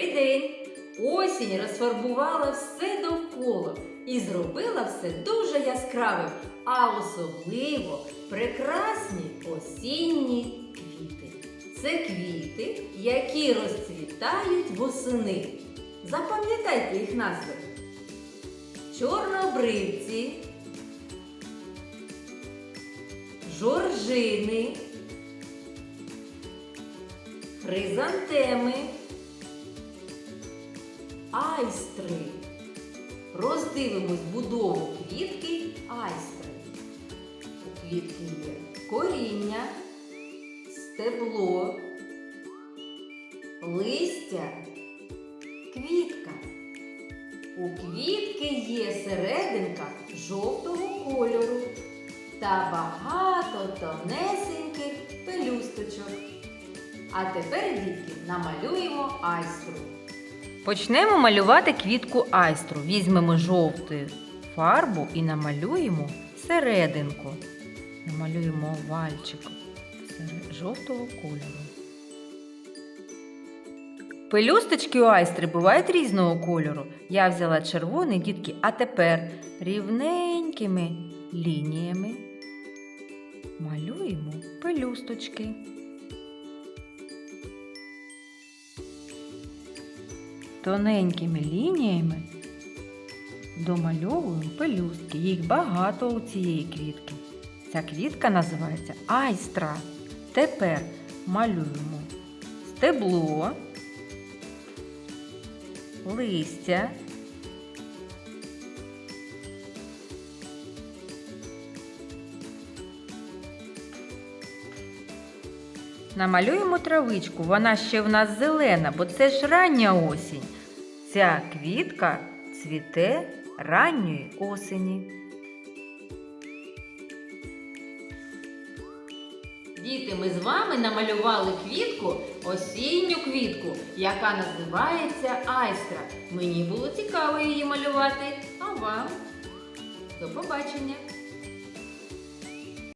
Добрий день! Осінь розфарбувала все довкола і зробила все дуже яскравим, а особливо прекрасні осінні квіти. Це квіти, які розцвітають восени. Запам'ятайте їх назви. Чорнобривці, жоржини, хризантеми, айстри. Роздивимось будову квітки айстри. У квітки є коріння, стебло, листя, квітка. У квітки є серединка жовтого кольору та багато тонесеньких пелюсточок. А тепер, дітки, намалюємо айстру. Почнемо малювати квітку айстру. Візьмемо жовту фарбу і намалюємо серединку. Намалюємо овальчик жовтого кольору. Пелюсточки у айстри бувають різного кольору. Я взяла червоний, дітки, а тепер рівненькими лініями малюємо пелюсточки. Тоненькими лініями домальовуємо пелюстки. Їх багато у цієї квітки. Ця квітка називається айстра. Тепер малюємо стебло, листя. Намалюємо травичку, вона ще в нас зелена, бо це ж рання осінь. Ця квітка цвіте ранньої осені. Діти, ми з вами намалювали квітку, осінню квітку, яка називається айстра. Мені було цікаво її малювати, а вам до побачення!